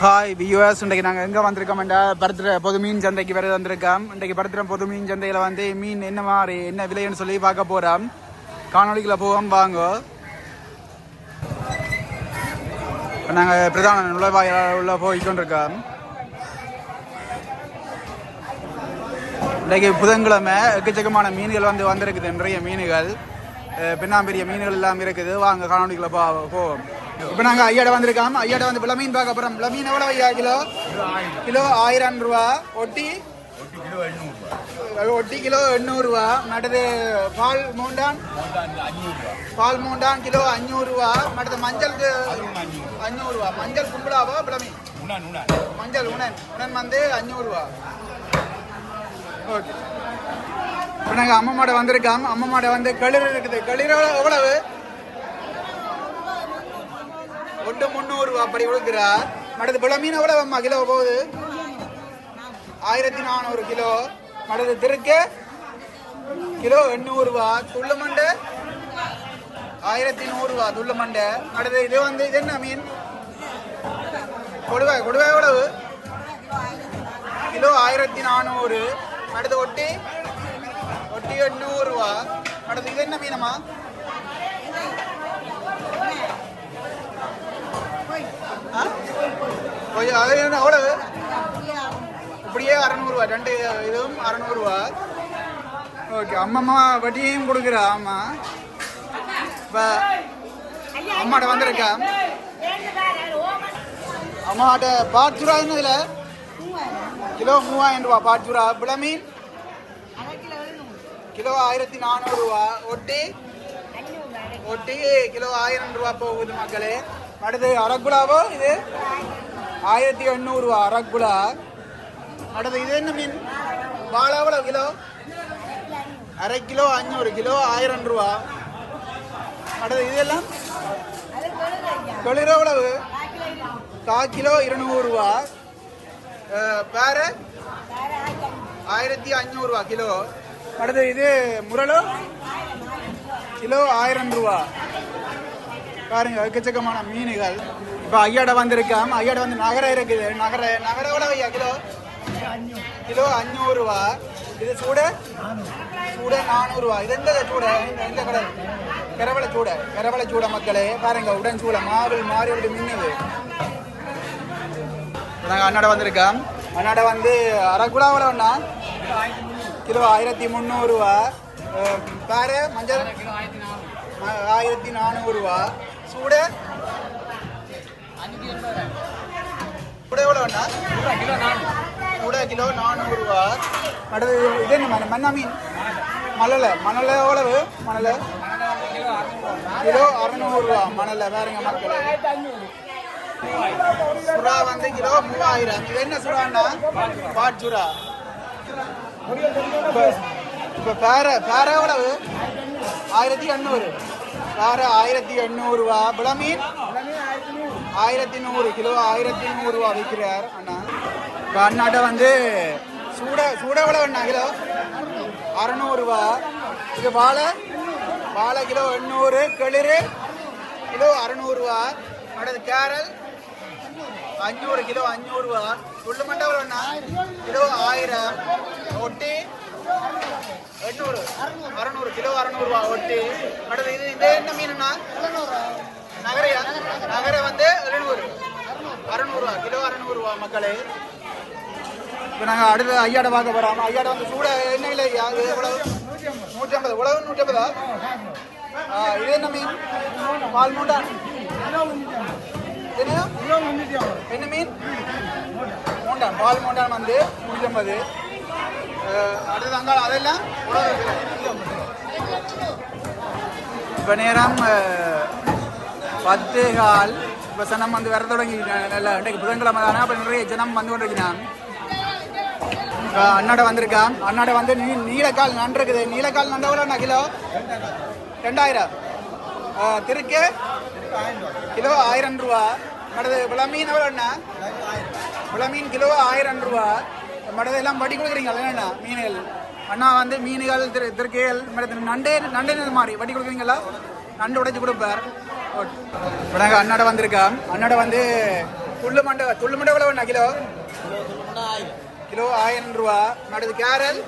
Hi viewers இன்றைக்கு நாங்கள் எங்கே வந்திருக்கோம்டா பருத்திர பொது மீன் சந்தைக்கு வேறு வந்திருக்கோம். இன்றைக்கு பருத்திர பொது மீன் சந்தையில் வந்து மீன் என்ன மாதிரி என்ன விலைன்னு சொல்லி பார்க்க போகிறோம் காணொலிக்குள்ள போவோம் வாங்க. இப்போ நாங்கள் பிரதான நுழைவாயில் உள்ள போய்கொண்டிருக்கோம் இன்றைக்கு புதன்கிழமை எக்கச்சக்கமான மீன்கள் வந்து வந்திருக்குது நிறைய மீன்கள். அஹ் பின்னாம்பெரிய மீன்கள் எல்லாம் இருக்குது. வாங்க காணொலிக்குள்ள போ போவோம். இப்போ நாங்கள் ஐயாட வந்திருக்கோம். ஐயாட வந்து வில மீன் பார்க்க போகிறோம் வில எவ்வளோ ஐயா கிலோ? கிலோ ஆயிரம் ரூபா. ஒட்டி? ஒட்டி கிலோ எண்ணூறுரூவா மற்றது பால் மூண்டான் பால் மூண்டான் கிலோ அஞ்சூறுரூவா மற்றது மஞ்சள் அஞ்சூறுரூவா மஞ்சள் கும்பிடாவா வில மஞ்சள் உணன். உணன் வந்து அஞ்சூறுரூவா ஓகே. இப்போ நாங்கள் அம்மா மாடை வந்திருக்கோம். அம்மா மாடை வந்து களிர் இருக்குது. களிர் எவ்வளவு? ஒன்று முந்நூறுரூவா அப்படி கொடுக்குறா மடது பிள மீன் எவ்வளவு அம்மா கிலோ போகுது? ஆயிரத்தி நானூறு கிலோ. மடது திருக்கு? கிலோ எண்ணூறுரூவா துள்ளு மண்டை? ஆயிரத்தி நூறுரூவா துள்ளு மண்டை. மடது இது வந்து இது என்ன மீன்? கொடுவாய் கொடுவாய் எவ்வளவு? கிலோ ஆயிரத்தி நானூறு. அடுத்து ஒட்டி? ஒட்டி எண்ணூறுரூவா அடுத்து இது என்ன மீனம்மா? கொஞ்சம் அது என்ன அவ்வளவு? இப்படியே அறநூறுவா ரெண்டு இதுவும் அறநூறுவா ஓகே அம்மம்மா வட்டியும் கொடுக்குறா ஆமா இப்போ அம்மாட்ட வந்திருக்கா? அம்மாட்ட பாட்சுரா என்னதுல? கிலோ மூவாயிரம் ரூபா பாட்சுரா பிளமீன் கிலோ ஆயிரத்தி நானூறுரூவா ஒட்டி? ஒட்டி கிலோ ஆயிரம் ரூபா போகுது மக்களே. அடுத்து அரக்குலாவோ இது? ஆயிரத்தி எண்ணூறுவா அரக்குலா. அடுத்து இது என்ன மீன்? வாழை எவ்வளோ கிலோ? அரை கிலோ அஞ்சூறு கிலோ ஆயிரம் ரூபா. அடுத்து இதெல்லாம் தொழில் எவ்வளவு? கா கிலோ இருநூறுவா பேர? ஆயிரத்தி அஞ்சூறுவா கிலோ. அடுத்து இது முரளோ கிலோ ஆயிரம் ரூபா. பாருங்க எக்கச்சக்கமான மீன்கள். இப்போ ஐயாட வந்திருக்காம் ஐயாட வந்து நகரம் இருக்குது. நகர நகர ஐயா? கிலோ? கிலோ அஞ்சூறுவா இது சூட? சூட நானூறுவா இது எந்த சூட? இந்த இந்த கடை. கரவளை சூட. கரவளை சூட மக்களே. பாருங்க உடன் சூட. மாவில் மாறி விட்டு மின்னுது. நாங்கள் அண்ணாட வந்திருக்கோம். அண்ணாட வந்து அரைக்குலா எவ்வளோண்ணா கிலோ ஆயிரத்தி முந்நூறுரூவா பாரு மஞ்சள். ஆயிரத்தி நானூறுரூவா சூட சூட எவ்வளோண்ணா சூட கிலோ நானூறுரூவா அடுத்து இது என்ன மண் மண்ணா மீன்? மணலை. மணலை எவ்வளவு? மணலை. கிலோ அறநூறுரூவா மணலை. வேறுங்க மக்களே? சுறா வந்து கிலோ மூவாயிரம். இது என்ன சுறான்னா பாட் சுறா. இப்போ பேர பேர எவ்வளவு? ஆயிரத்தி எண்ணூறு. வேறு ஆயிரத்தி எண்ணூறுவா பிளமீன் ஆயிரத்தி நூறு கிலோ ஆயிரத்தி நூறுரூவா விற்கிறார் அண்ணா. இப்போ அண்ணாட்ட வந்து சூட சூட எவ்வளவு அண்ணா கிலோ? அறநூறுவா இது வாழை? வாழை கிலோ எண்ணூறு. கிளிறு கிலோ அறநூறுவா அடுத்து கேரல் அஞ்சூறு கிலோ அஞ்சூறுவா துள்ளு மண்டை கிலோ ஆயிரம். ஒட்டி எண்ணூறு அறநூறு கிலோ அறநூறுவா ஒட்டி. அடுத்து இது இது என்ன மீனுண்ணா? நகரையா? நகரை வந்து எழுநூறு. அறநூறுவா கிலோ அறநூறுவா மக்களே. இப்போ நாங்கள் அடுத்து ஐயாட பார்க்க போகிறோம் ஐயாட வந்து சூட என்ன இல்லை எவ்வளவு? நூற்றி ஐம்பது உழவு நூற்றி ஐம்பதா ஆ, இது என்ன மீன்? பால் மூண்டா என்ன? என்ன மீன்? மூண்டான் பால் மூண்டான் வந்து நூற்றி ஐம்பது இப்போ நேரம் பத்து கால். இப்போ சனம் வந்து வர தொடங்கி நல்ல இன்றைக்கு புதன்கிழமை தானே அப்போ நிறைய ஜனம் வந்து கொண்டிருக்கிறான் இப்போ அண்ணாட வந்திருக்கான் அண்ணாட வந்து நீ நீலக்கால் நன்றிருக்குது. நீலக்கால் நண்டு எவ்வளோ கிலோ? ரெண்டாயிரம். திருக்கு? கிலோ ஆயிரம் ரூபா. அடுத்து விளமீன் எவ்வளோண்ணா விளமீன் கிலோ ஆயிரம் ரூபா. மடது எல்லாம் வடி கொடுக்குறீங்களா என்னண்ணா மீன்கள். அண்ணா வந்து மீன்கள் திரு திருக்கைகள் மடது நண்டே நண்டே மாதிரி வட்டி கொடுக்குறீங்களா? நண்டு உடைச்சு கொடுப்பார். இப்போ அண்ணாட வந்திருக்கா? அண்ணாட வந்து துள்ளு மண்டை துள்ளு மண்டை எவ்வளோ வேணா கிலோ? கிலோ ஆயிரம் ரூபா. மடது கேரல்?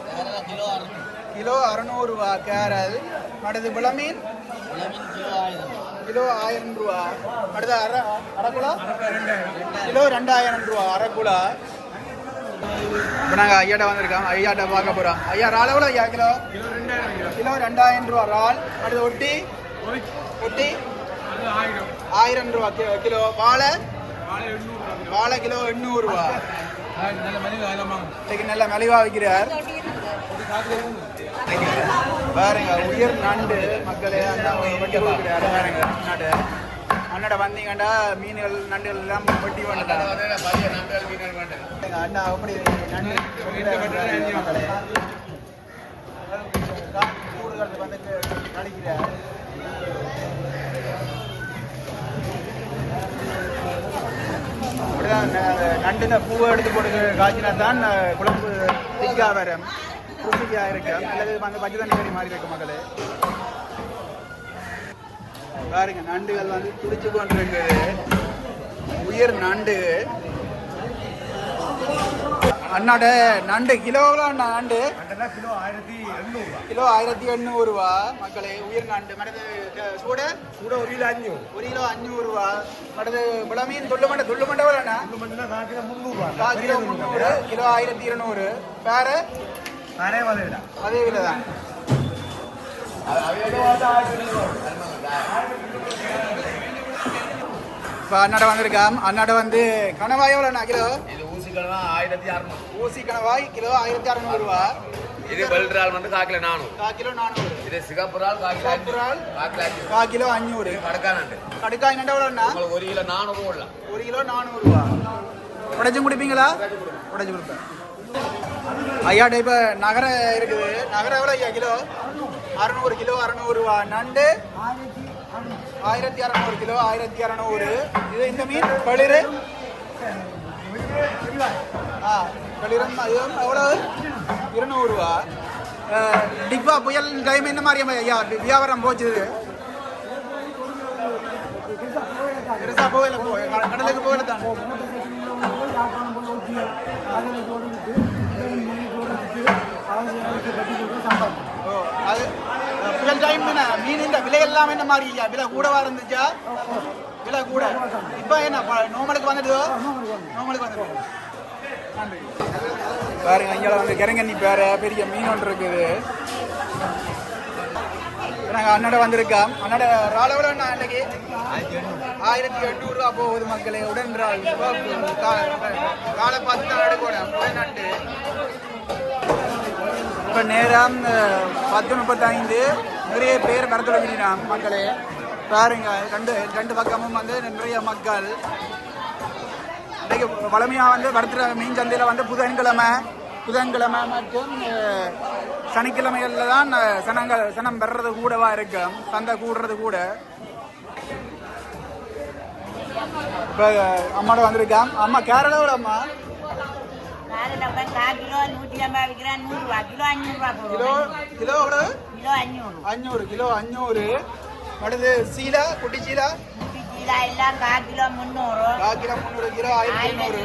கிலோ அறநூறுவா கேரல். மடது விளமீன்? கிலோ ஆயிரம் ரூபா. அடுத்து அரை அரைக்குலா கிலோ ரெண்டாயிரம் ரூபா. அரைக்குலா இப்போ நாங்கள் ஐயாட்ட வந்திருக்கோம். ஐயாட்ட பார்க்க போகிறோம் ஐயா ரால் எவ்வளோ ஐயா? கிலோ? கிலோ ரெண்டாயிரம் ரூபா. ரால். அடுத்து ஒட்டி. ஒட்டி. ஆயிரம் ரூபா. கிலோ. வாழை. வாழை கிலோ எண்ணூறுரூவா இன்னைக்கு நல்ல மலிவாக வைக்கிறார் பாருங்க உயர் நண்டு மக்களே அந்த பாருங்க நாட்டு. அண்ணாட வந்தீங்கன்னா மீன்கள் நண்டுகள் எல்லாம் வெட்டி வந்துட்டாங்க அண்ணா அப்படி நண்டு மக்களே. கூடுதல் வந்து நடிக்கிறார். அப்படிதான் நண்டுல பூவை எடுத்து போட்டு காய்ச்சினா தான் குழம்பு திக்கா வரும் ருசிக்கா இருக்கு அல்லது வந்து பச்சை தண்ணி கறி மாதிரி இருக்கு மக்களே. பாருங்க நண்டுகள் வந்து துடிச்சு கொண்டிருக்குது உயிர் நண்டு. அண்ணாட நண்டு கிலோ எவ்வளோ அண்ணா நண்டு? கிலோ ஆயிரத்தி எண்ணூறு கிலோ ஆயிரத்தி எண்ணூறு ரூபா. மக்களே உயிர் நண்டு. க- சூட? கூட ஒரு கிலோ அஞ்சூறு. ஒரு கிலோ அஞ்சூறு ரூபா. மற்றது விளமீன் துள்ளு மண்டை துள்ளு மண்டை மணி நேரம் கால் முந்நூறுவா கால் கிலோ முந்நூறு கிலோ ஆயிரத்தி இருநூறு. வேற நிறைய வலையிடா அதே விலை தான் இப்போ அண்ணாட வந்திருக்காம். அண்ணாட வந்து கணவாய் எவ்வளோண்ணா கிலோ? இது ஊசிக்கிழமை ஆயிரத்தி அறுநூறு. ஊசி கணவாய் கிலோ ஆயிரத்தி அறநூறுவா இது வெல்றால் வந்து காக்கில நானூறு. கா கிலோ நானூறு. இது சிகப்புறால் காக்கில சிகப்புறால்? காக்கில அஞ்சூறு கடக்கானண்டு. கடுக்காய் நண்டை எவ்வளோண்ணா? ஒரு கிலோ நானூறு போடலாம். ஒரு கிலோ நானூறுரூவா உடைச்சும் குடிப்பீங்களா? உடைச்சு கொடுப்பேன். ஐயாட்ட இப்போ நகர இருக்குது. நகரம் எவ்வளோ ஐயா கிலோ? அறநூறு கிலோ அறநூறுவா நண்டு? ஆயிரத்தி அறநூறு கிலோ ஆயிரத்தி அறநூறு. இது இந்த மீன்? களிறு ஆ களிரம் அதுவும் எவ்வளோ இருநூறுவா டிப்பா புயல் டைம் என்ன மாதிரி ஐயா வியாபாரம் போச்சு பெருசாக போகல போ. கடலுக்கு போகல தான். ஓ அது புயல் டைம் மீன் இந்த விலை எல்லாமே என்ன மாறியா விலை கூடவா இருந்துச்சா? விலை கூட. இப்போ என்ன ப- நோமலுக்கு வந்துடுதோ நோமலுக்கு வந்துடுது நன்றி. பாருங்க இங்கே வந்து கிரங்கண்ணி பேர பெரிய மீன் ஒன்று இருக்குது. நாங்கள் அண்ணோட வந்திருக்கோம் அண்ணோட ரால் எவ்வளோ அண்ணா அன்னைக்கு? ஆயிரத்தி எட்நூறுரூவா போகுது மக்களே உடன் ரால் காலை பார்த்து தான் எடுக்கணும். நட்டு இப்போ நேரம் பத்து முப்பத்தைந்து. நிறைய பேர் வரத்து வைக்கிறான் மக்களே. பாருங்க ரெண்டு ரெண்டு பக்கமும் வந்து நிறைய மக்கள். இன்னைக்கு வளமையாக வந்து வரத்துற மீன் சந்தையில் வந்து புதன்கிழமை புதன்கிழமை மற்றும் சனிக்கிழமைகளில் தான் சனங்கள் சனம் வர்றது கூடவா இருக்கும் சந்தை கூடுறது கூட. இப்போ அம்மாட்ட வந்திருக்கான். அம்மா கேரளாவோட அம்மா. காலையில் கால் கிலோ நூற்றி ஐம்பது விற்கிறான். நூறுரூவா கிலோ அஞ்சூறுரூவா கிலோ கிலோ எவ்வளோ கிலோ அஞ்சூறு. அஞ்சூறு கிலோ அஞ்சூறு. அடுத்து சீலா குட்டி சீலா? நூற்றி கீழா எல்லாம் கால் கிலோ முந்நூறு கால் கிலோ முந்நூறு கிலோ ஆயிரத்தி ஐநூறு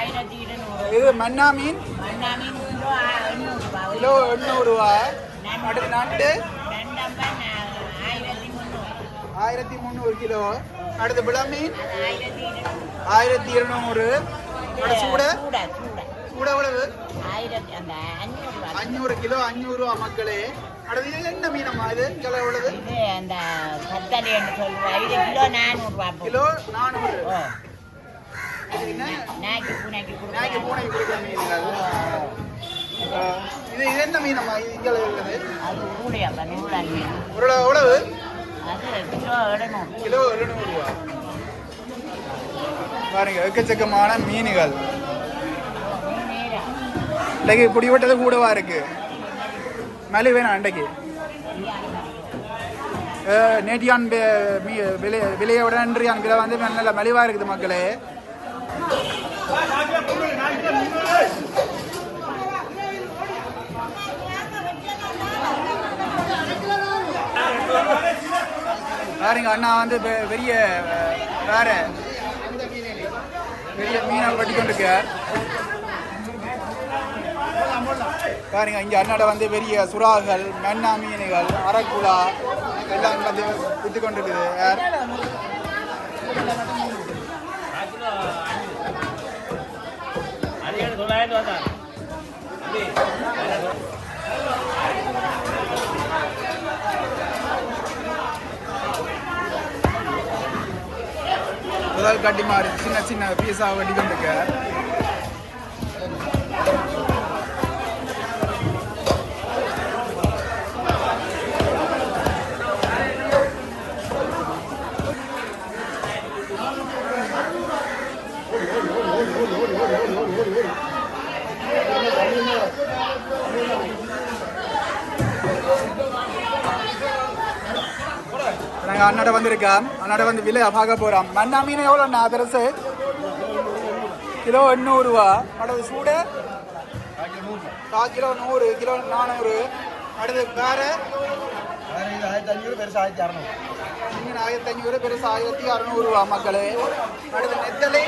ஆயிரத்தி இருநூறு. இது மன்னா மீன்? மண்ணா மீன் கிலோ ஒரு கிலோ எண்ணூறுரூவா அடுத்து நண்டு? ஆயிரத்தி முந்நூறு கிலோ. அடுத்து இருநூறு. சூட. சூட எவ்வளவு? ஆயிரத்தி அந்த அஞ்சூறுபா அஞ்சூறு கிலோ அஞ்சூறு ரூபா மக்களே. அடுத்து என்ன மீனம்மா இது? கிலோ எவ்வளவு? இது அந்த கத்தலி என்று சொல்லுவா இது கிலோ போகும் கிலோ நானூறு. நாய்க்கு பூனைக்கு நாய்க்கு பூனைக்கு கொடுக்குற ஆ, இது இது என்ன மீனம்மா? இது இங்கே அது கூடையப்பா நூறான் மீன். ஒரு எவ்வளவு? அது கிலோ எழுநூறு. கிலோ எழுநூறு ரூபா. பாருங்க எக்கச்சக்கமான மீன்கள். இன்னைக்கு பிடிபட்டது கூடவா இருக்கு? மேலே வேணாம் அன்றைக்கு நேட்டியான் விலைய விட விலை விலை வந்து நல்ல மலிவா இருக்குது மக்களே. பாருங்க அண்ணா வந்து பெரிய வேற பெரிய மீனை வெட்டி கொண்டிருக்கார் பாருங்க இங்க அண்ணாட வந்து பெரிய சுறாக்கள் மென்னா மீன்கள் அரக்குழா எல்லாம் வந்து விட்டு கொண்டிருக்குது. யார்? முதல் கட்டி மாறி சின்ன சின்ன பீஸா வெட்டி கொண்டிருக்க. நாங்கள் அண்ணாட வந்திருக்கோம் அண்ணாட வந்து விலை பார்க்க போகிறோம் மண்ணா மீன் எவ்வளோண்ணா பெருசு கிலோ எண்ணூறுரூவா அடுத்து சூடு? கிலோ நூறு கிலோ நானூறு. அடுத்து வேற ஆயிரத்தி அஞ்சூறு பெருசு ஆயிரத்தி அறநூறு மீன் ஆயிரத்தி அஞ்சூறு பெருசு ஆயிரத்தி அறநூறுவா மக்களே. அடுத்து நெத்தலை?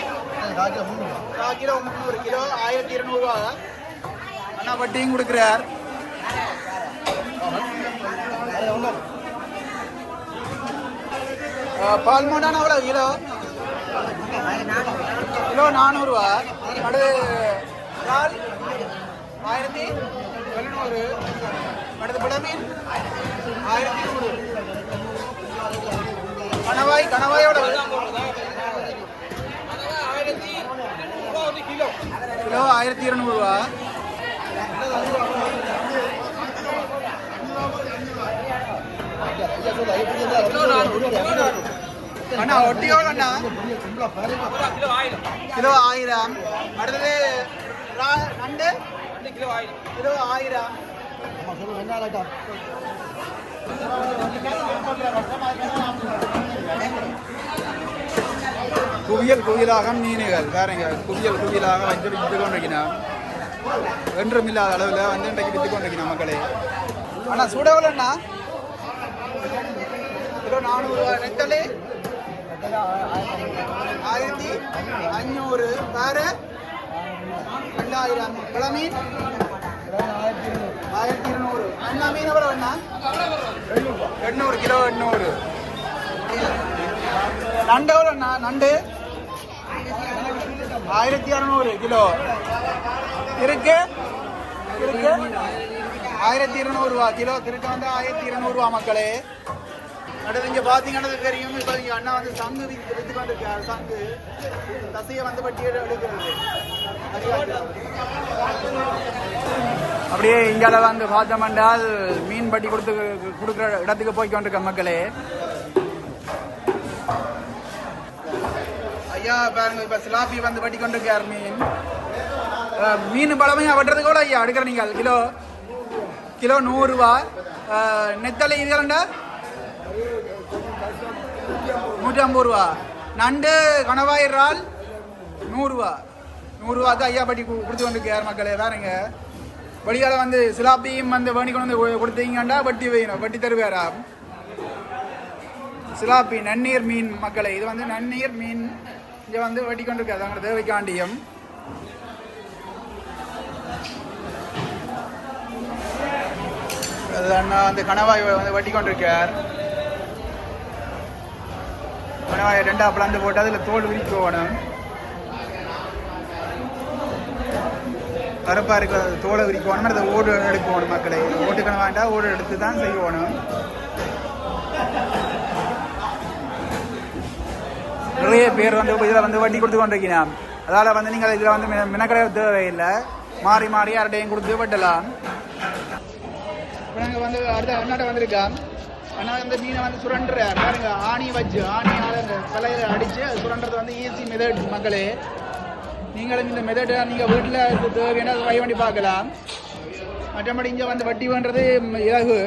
கால் கிலோ முந்நூறு கிலோ முந்நூறு கிலோ ஆயிரத்தி இருநூறுவா. அண்ணா வட்டியும் கொடுக்குறார். பால் மோண்டான எவ்வளோ கிலோ? கிலோ நானூறுரூவா அடுத்து இறால் ஆயிரத்தி எழுநூறு. அடுத்து பிளமீன் ஆயிரத்தி நூறு. கணவாய் கணவாயோட கிலோ ஆயிரத்தி இருநூறுவா. அண்ணா ஒட்டி எவ்வளோ அண்ணா கிலோ ஆயிரம். அடுத்தது ரா- நண்டு கிலோ ஆயிரம். குவியல் குவியலாக மீனுகள். வேறங்க குவியல் குவியலாக வந்து விற்று கொண்டிருக்கிறோம் என்றும் இல்லாத அளவில் வந்து இன்றைக்கு விற்று கொண்டிருக்கிறோம் மக்களே. அண்ணா சுட கிலோ நானூறுவா நெத்தலி ஆயிரத்தி அஞ்சூறு வேற ரெண்டாயிரம் கிளமீன் ஆயிரத்தி இருநூறு. அண்ணா மீன் எவ்வளோ அண்ணா? எண்ணூறு கிலோ எண்ணூறு. நண்டு எவ்வளோ அண்ணா? நண்டு? ஆயிரத்தி இரநூறு கிலோ. இருக்கு. இருக்கு. ஆயிரத்தி இருநூறுவா கிலோ. திருக்க வந்து ஆயிரத்தி இருநூறுவா மக்களே. அடுத்து இங்க பாத்தீங்கன்னா தெரியும். இப்போ இங்க அண்ணா வந்து சங்கு வித்து கொண்டிருக்காரு சங்கு. தசையை வந்து பட்டி எடுக்கிறது. அப்படியே இங்கால வந்து பார்த்தோம்னால் மீன் பட்டி கொடுத்து கொடுக்குற இடத்துக்கு போய் கொண்டிருக்க மக்களே. ஐயா பாருங்க இப்போ சிலாபி வந்து பட்டி கொண்டிருக்கார் மீன். மீன் பழமையா வெட்டுறது கூட ஐயா எடுக்கிற நீங்கள் கிலோ கிலோ நூறுரூவா நெத்தலை இதுகளண்டா நூற்றி ஐம்பது ரூபா நண்டு கணவாயிரால் நூறுரூவா நூறுரூவா நூறுரூவாக்கு ஐயா பட்டி கு- கொடுத்து கொண்டிருக்கார் மக்களே வேறுங்க வழியால வந்து சிலாப்பியும் வந்து வேணி கொண்டு வந்து கொடுத்தீங்கண்டா வட்டி வேணும் வட்டி தருவாரா சிலாப்பி நன்னீர் மீன் மக்களை இது வந்து நன்னீர் மீன் இங்கே வந்து வெட்டி கொண்டு இருக்காது தேவைக்காண்டியம் அண்ணா அந்த கணவாய் வந்து வெட்டி கொண்டிருக்கார் கணவாயை ரெண்டா பிளந்து போட்டு அதில் தோல் விரிக்க போகணும் கருப்பா இருக்க தோலை விரிக்கணும் அதை ஓடு எடுக்கணும் மக்களை. ஓட்டு கணவாண்டா ஓடு எடுத்து தான் செய்யணும். நிறைய பேர் வந்து இதில் வந்து வட்டி கொடுத்து கொண்டிருக்கிறோம் அதால் வந்து நீங்கள் இதில் வந்து மினக்கடை தேவையில்லை. மாறி மாறி யார்கிட்டையும் கொடுத்து வெட்டலாம் இப்போ நாங்கள் வந்து அடுத்த அண்ணாட்ட வந்திருக்கோம் அண்ணா வந்து மீனை வந்து சுரண்டுறார். பாருங்க ஆணி வச்சு ஆணியால் அந்த தலையில் அடித்து அது சுரண்டுறது வந்து ஈஸி மெதட் மக்களே. நீங்களும் இந்த மெதட்டை நீங்கள் வீட்டில் தேவையான ட்ரை பண்ணி பார்க்கலாம். மற்றபடி இங்கே வந்து வட்டி பண்ணுறது இலகு.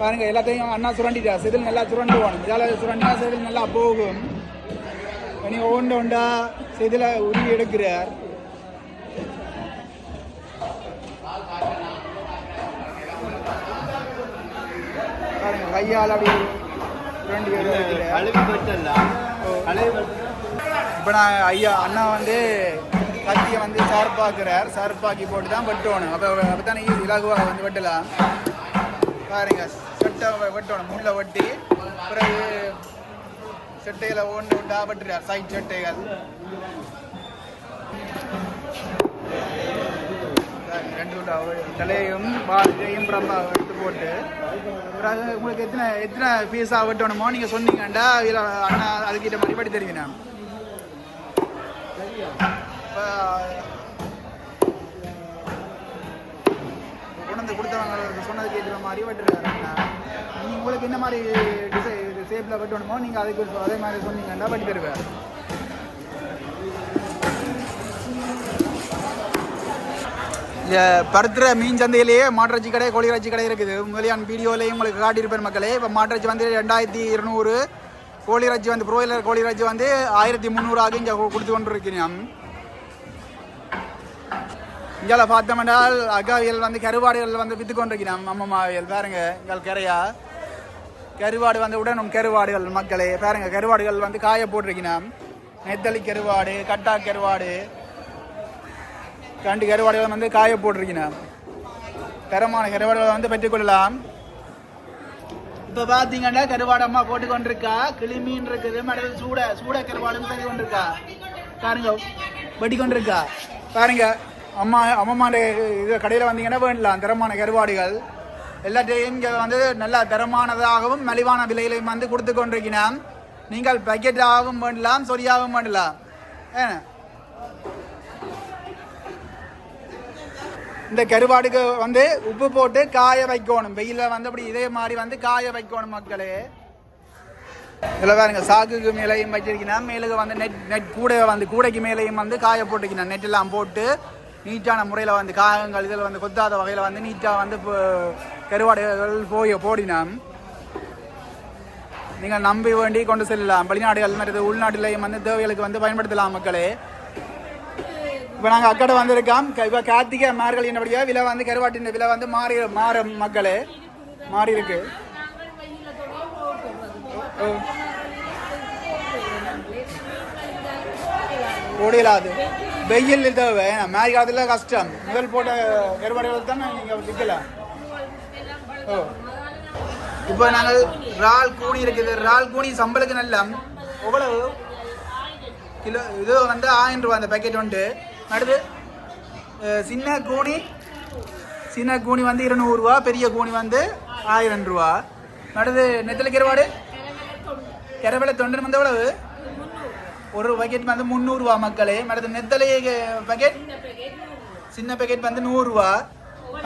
பாருங்கள் எல்லாத்தையும் அண்ணா சுரண்டிட்டா செதில் நல்லா சுரண்டுவோம் இதால் சுரண்டா செதில் நல்லா போகும். இனி ஒவ்வொன்று ஒன்றா செதில உருவி எடுக்கிறார். பாருங்க கையால் அப்படி கழுவி வெட்ட இப்போ நான் ஐயா அண்ணா வந்து கத்தியை வந்து சார்பாக்குறார் சார்பாக்கி போட்டு தான் வெட்டணும். அப்போ அப்போ தானே இலகுவாக வந்து வெட்டலாம். பாருங்க செட்டை வெட்டணும். முள்ள வெட்டி பிறகு செட்டைகளை ஒன்று ஒன்றா வெட்டுறார். சைட் செட்டைகள். ரெண்டு தலையும் பாலையும் எடுத்து போட்டு. பிறகு உங்களுக்கு எத்தனை எத்தனை பீஸா வெட்டணுமோ நீங்கள் சொன்னீங்கண்டா இதில் அண்ணா அதுக்கிட்ட மாதிரி தெரியும் தெரியுங்க கொண்டு கொடுத்தவங்க சொன்னது கேட்குற மாதிரி வெட்டுறாரு அண்ணா. நீங்கள் உங்களுக்கு என்ன மாதிரி டிசை ஷேப்பில் வெட்டணுமோ நீங்கள் அதுக்கு அதே மாதிரி சொன்னீங்கண்டா வெட்டி தருவேன் பருத்துற மீன் சந்தையிலேயே மாட்டிறச்சி கடை கோழியிறச்சி கடை இருக்குது. முதலியான் வீடியோலையும் உங்களுக்கு காட்டியிருப்பேன் மக்களே. இப்போ மாட்டிறச்சி வந்து ரெண்டாயிரத்தி இருநூறு கோழியிறச்சி வந்து ப்ரோயிலர் கோழியிறச்சி வந்து ஆயிரத்தி முந்நூறு ஆகி இங்கே கொடுத்து கொண்டு இருக்கிறோம் இங்கே பார்த்தோம்னால் அக்காவியல் வந்து கருவாடுகள் வந்து விற்று கொண்டிருக்கிறோம் அம்மம்மாவியல் பாருங்க இங்கே கரையா. கருவாடு வந்து உடனும் கருவாடுகள் மக்களே. பாருங்க கருவாடுகள் வந்து காய போட்டிருக்கிறோம் நெத்தலி கருவாடு கட்டா கருவாடு கண்டு கருவாடுகள் வந்து காய போட்டிருக்கிறோம் தரமான கருவாடுகளை வந்து பெற்றுக்கொள்ளலாம். இப்போ பார்த்தீங்கன்னா கருவாடு அம்மா போட்டு கொண்டிருக்கா இருக்குது மடல் சூட சூட கருவாடுன்னு சொல்லி கொண்டிருக்கா பாருங்க வெட்டி கொண்டிருக்கா பாருங்க அம்மா அம்மாண்ட இது கடையில் வந்தீங்கன்னா வேண்டலாம். தரமான கருவாடுகள். எல்லாத்தையும் இங்கே வந்து நல்லா தரமானதாகவும் மலிவான விலையிலையும் வந்து கொடுத்து கொண்டிருக்கிறேன் நீங்கள் பக்கெட்டாகவும் வேண்டலாம் சொரியாகவும் வேண்டலாம். ஏன்னா இந்த கருவாடுக்கு வந்து உப்பு போட்டு காய வைக்கணும். வெயில வந்து அப்படி இதே மாதிரி வந்து காய வைக்கணும் மக்களே. இதில் பாருங்க சாக்குக்கு மேலேயும் வச்சிருக்கணும் மேலுக்கு வந்து நெட் நெட் கூட வந்து கூடைக்கு மேலேயும் வந்து காய போட்டுக்கணும் நெட் எல்லாம் போட்டு நீட்டான முறையில் வந்து காகங்கள் இதில் வந்து கொத்தாத வகையில் வந்து நீட்டாக வந்து கருவாடுகள் போய் போடினோம். நீங்கள் நம்பி வேண்டி கொண்டு செல்லலாம். வெளிநாடுகள் மற்றது உள்நாட்டிலையும் வந்து தேவைகளுக்கு வந்து பயன்படுத்தலாம் மக்களே. இப்போ நாங்கள் அக்கடை வந்திருக்கோம். இப்போ கார்த்திகை மார்கழி என்னபடியா விலை வந்து கருவாட்டின் விலை வந்து மாறி மாற மக்களே. மாறி இருக்கு. ஓ. ஓடியலாது வெயில் தேவை. ஏன்னா மாறி காலத்தில் கஷ்டம். முதல் போட்ட கருவாடுகள் தான் நீங்கள் விற்கலாம். ஓ. இப்போ நாங்கள் இறால் கூனி இருக்குது. இறால் கூனி சம்பளுக்கு நல்ல எவ்வளவு? கிலோ இது வந்து ஆயிரம் ரூபா அந்த பேக்கெட் வந்துட்டு அடுத்து சின்ன கூனி. சின்ன கூனி வந்து இருநூறுவா பெரிய கூனி வந்து ஆயிரம் ரூபா. அடுத்து நெத்தலி கருவாடு கரவலை தொண்டு வந்து எவ்வளவு? ஒரு பக்கெட் வந்து முந்நூறுரூவா மக்களே. அடுத்து நெத்தலை பக்கெட் சின்ன பேக்கெட் வந்து நூறுரூவா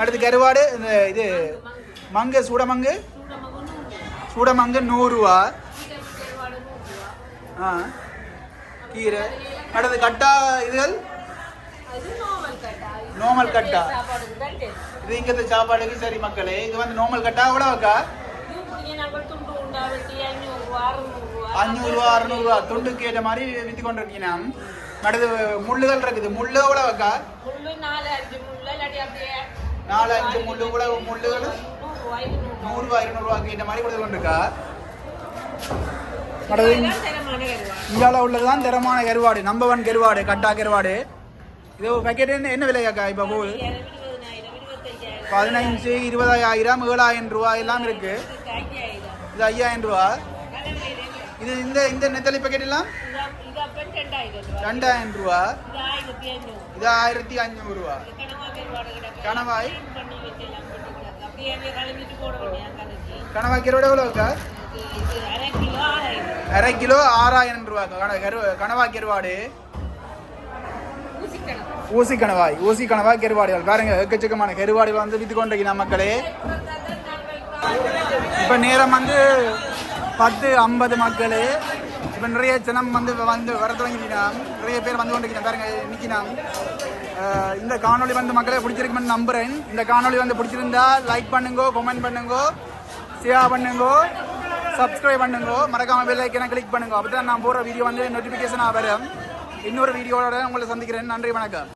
அடுத்து கருவாடு இந்த இது மங்கு சூடமங்கு? சூடமங்கு நூறுரூவா ஆ கீரை. அடுத்து கட்டா இதுகள்? நோமல் கட்டா இது இங்கத்த சாப்பாடுக்கு சரி மக்களே இது வந்து நோமல் கட்டா எவ்வளோக்கா அஞ்சூறுரூவா அறுநூறுவா துண்டுக்கு ஏற்ற மாதிரி விற்று கொண்டு இருக்கீங்க அடுத்து முள்ளுகள் இருக்குது முள்ளு எவ்வளோக்கா நாலு அஞ்சு முள்ளு கூட முள்ளுகள்? நூறுரூவா இருநூறுவாக்கு ஏற்ற மாதிரி கொடுத்து கொண்டிருக்கா? இந்தியாவில் உள்ளதுதான் தரமான கருவாடு நம்பர் ஒன் கருவாடு கட்டா கருவாடு. இது பேக்கெட் என்ன என்ன விலையாக்கா இப்போ போகுது? பதினஞ்சு இருபதாயிரம் ஏழாயிரம் ரூபா எல்லாம் இருக்கு. இது ஐயாயிரம் ரூபா. இது இந்த இந்த நெத்தலி பேக்கெட் எல்லாம்? ரெண்டாயிரம் ரூபா. இது ஆயிரத்தி அஞ்சூறு ரூபா. கணவாய்? கணவாய் கருவாடு எவ்வளோக்கா அரை கிலோ ஆறாயிரம் ரூபா. கரு கணவாய் கருவாடு. ஊசி கணவாய் ஊசி கணவாய் கருவாடிகள். பாருங்க எக்கச்சக்கமான கருவாடிகள் வந்து வித்து கொண்டிருக்கிறோம் மக்களே. இப்போ நேரம் வந்து பத்து ஐம்பது மக்களே. இப்போ நிறைய ஜனம் வந்து வந்து வர தொடங்கினாம் நிறைய பேர் வந்து கொண்டிருக்கிறோம் பாருங்க நிற்கினாம் இந்த காணொளி வந்து மக்களே பிடிச்சிருக்குன்னு நம்புறேன். இந்த காணொளி வந்து பிடிச்சிருந்தா லைக் பண்ணுங்க கமெண்ட் பண்ணுங்க ஷேர் பண்ணுங்க சப்ஸ்கிரைப் பண்ணுங்க. மறக்காம பெல் ஐக்கனை கிளிக் பண்ணுங்க. அப்பதான் நான் போகிற வீடியோ வந்து நோட்டிஃபிகேஷனாக வரும். இன்னொரு வீடியோவோட உங்களை சந்திக்கிறேன். நன்றி வணக்கம்.